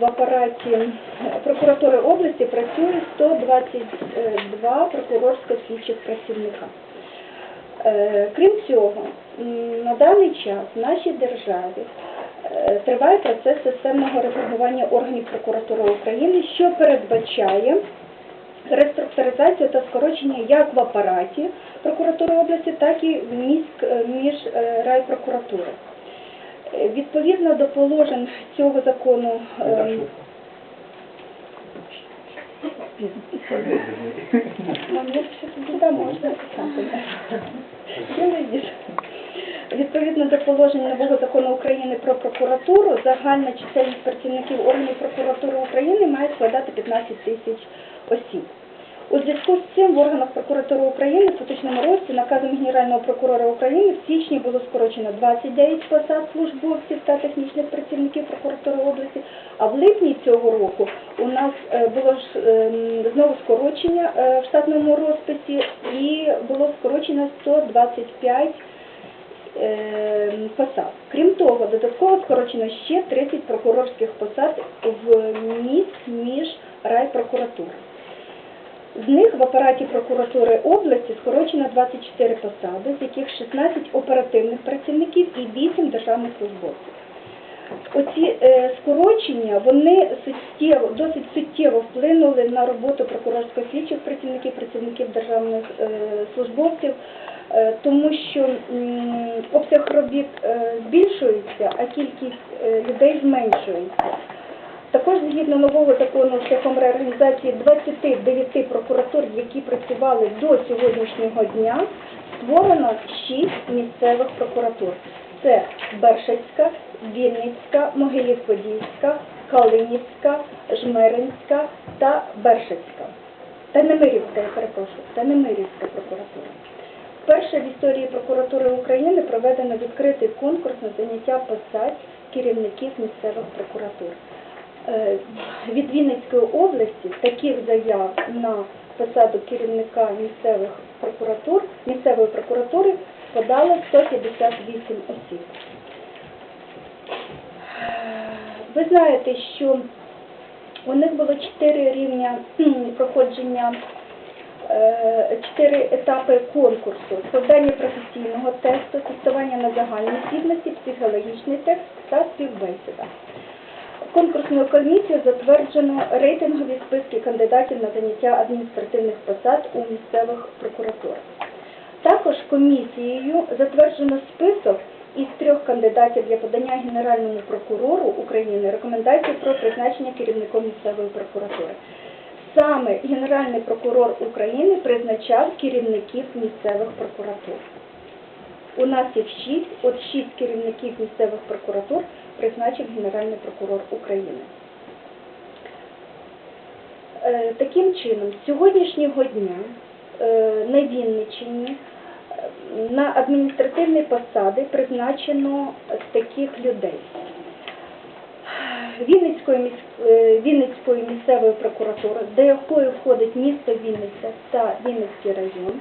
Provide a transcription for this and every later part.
в апараті прокуратури області працює 122 прокурорсько-слідчих працівника. Е, Крім цього, на даний час в нашій державі е, триває процес системного реформування органів прокуратури України, що передбачає реструктуризацію та скорочення як в апараті прокуратури області, так і в міськ, е, між райпрокуратури. Е, Відповідно до положень цього закону е, писати. Відповідно до положень нового закону України про прокуратуру, загальна чисельність працівників органів прокуратури України має складати 15 тисяч осіб. У зв'язку з цим в органах прокуратури України в поточному році наказом Генерального прокурора України в січні було скорочено 29 посад службовців та технічних працівників прокуратури області, а в липні цього року у нас е, було ж ем, знову скорочення е, в штатному розписі і було скорочено 125 е, посад. Крім того, додатково скорочено ще 30 прокурорських посад в міст між райпрокуратури. З них в апараті прокуратури області скорочено 24 посади, з яких 16 оперативних працівників і 8 державних службовців. Оці е, скорочення вони суттєво, досить суттєво вплинули на роботу прокурорсько-слідчих працівників, працівників державних е, службовців, е, тому що обсяг робіт збільшується, а кількість людей зменшується. Також згідно нового закону шляхом реорганізації 29 прокуратур, які працювали до сьогоднішнього дня, створено 6 місцевих прокуратур. Це Бершацька, Вінницька, Могилів-Подільська, Калинівська, Жмеринська та Бершацька. Та Немирівська, я перепрошую, та Немирівська прокуратура. Вперше в історії прокуратури України проведено відкритий конкурс на заняття посад керівників місцевих прокуратур. Е, Від Вінницької області таких заяв на посаду керівника місцевих прокуратур, місцевої прокуратури подало 158 осіб. Ви знаєте, що у них було чотири рівня проходження, е, чотири етапи конкурсу: складання професійного тесту, тестування на загальні здібності, психологічний тест та співбесіда. Конкурсною комісією затверджено рейтингові списки кандидатів на заняття адміністративних посад у місцевих прокуратурах. Також комісією затверджено список із трьох кандидатів для подання Генеральному прокурору України рекомендацій про призначення керівником місцевої прокуратури. Саме Генеральний прокурор України призначав керівників місцевих прокуратур. У нас їх шість, от шість керівників місцевих прокуратур призначив Генеральний прокурор України. Е, Таким чином, з сьогоднішнього дня е, на Вінниччині е, на адміністративні посади призначено таких людей. Вінницької, Вінницької місцевої прокуратури, до якої входить місто Вінниця та Вінницький район,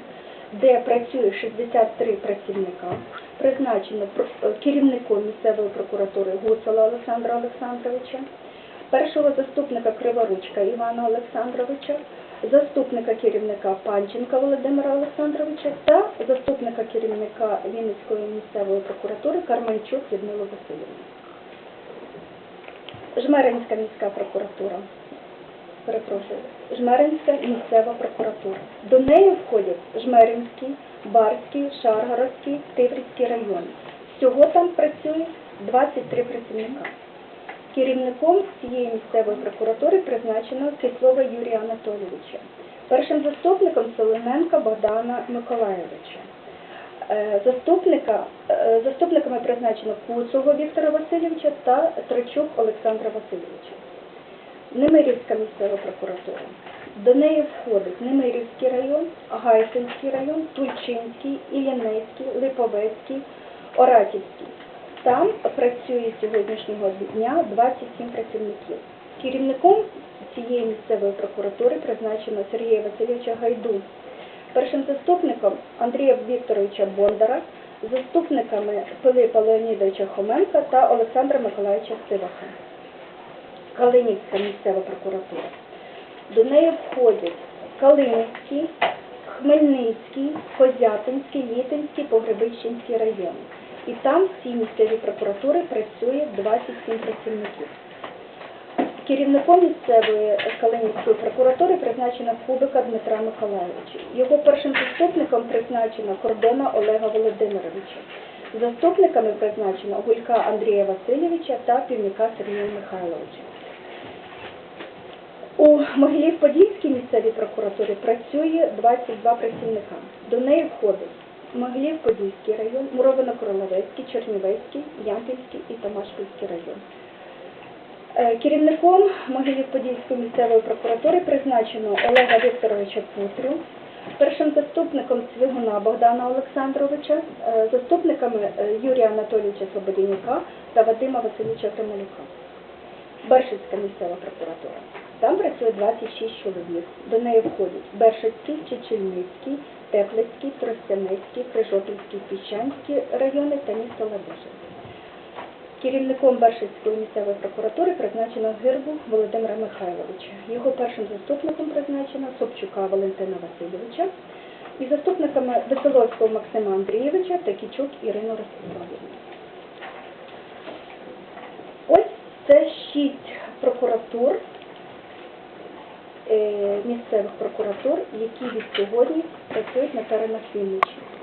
де працює 63 працівника, призначено е, керівником місцевої прокуратури Гуцела Олександра Олександровича, першого заступника Криворучка Івана Олександровича, заступника керівника Панченка Володимира Олександровича та заступника керівника Вінницької місцевої прокуратури Карманчук Людмилу Васильівну. Жмеринська міська прокуратура. Перепрошую. Жмеринська місцева прокуратура. До неї входять Жмеринський, Барський, Шаргородський, Тиврівський райони. Всього там працює 23 працівника. Керівником цієї місцевої прокуратури призначено Кислова Юрія Анатолійовича. Першим заступником Солоненка Богдана Миколайовича. Е, Заступника, е, заступниками призначено Куцого Віктора Васильовича та Трачук Олександра Васильовича. Немирівська місцева прокуратура. До неї входить Немирівський район, Гайсинський район, Тульчинський, Іллінецький, Липовецький, Оратівський. Там працює сьогоднішнього дня 27 працівників. Керівником цієї місцевої прокуратури призначено Сергія Васильовича Гайду. Першим заступником Андрія Вікторовича Бондара, заступниками Пилипа Леонідовича Хоменка та Олександра Миколаївича Сиваха. Калинівська місцева прокуратура. До неї входять Калинівський, Хмельницький, Козятинський, Літинський, Погребищенський райони. І там в цій місцевій прокуратурі працює 27 працівників. Керівником місцевої Калинівської прокуратури призначено Кубика Дмитра Миколайовича. Його першим заступником призначено Кордона Олега Володимировича. Заступниками призначено Гулька Андрія Васильовича та Півника Сергія Михайловича. У Могилів-Подільській місцевій прокуратурі працює 22 працівника. До неї входить Могилів-Подільський район, Муровино-Королевецький, Чернівецький, Ямпільський і Томашпільський район. Е, Керівником Могилів-Подільської місцевої прокуратури призначено Олега Вікторовича Путрю, першим заступником Цвігуна Богдана Олександровича, е, заступниками е, Юрія Анатолійовича Слободянюка та Вадима Васильовича Грималюка. Бершицька місцева прокуратура. Там працює 26 чоловік. До неї входять Бершицький, Чечільницький, Теплицький, Тростянецький, Крижопільський, Піщанський райони та місто Ладижин. Керівником Бершицької місцевої прокуратури призначено Гирбу Володимира Михайловича. Його першим заступником призначено Собчука Валентина Васильовича і заступниками Веселовського Максима Андрійовича та Кічук Ірину Ростиславівну. Ось це шість прокуратур, місцевих прокуратур, які від сьогодні працюють на теренах Вінниччини.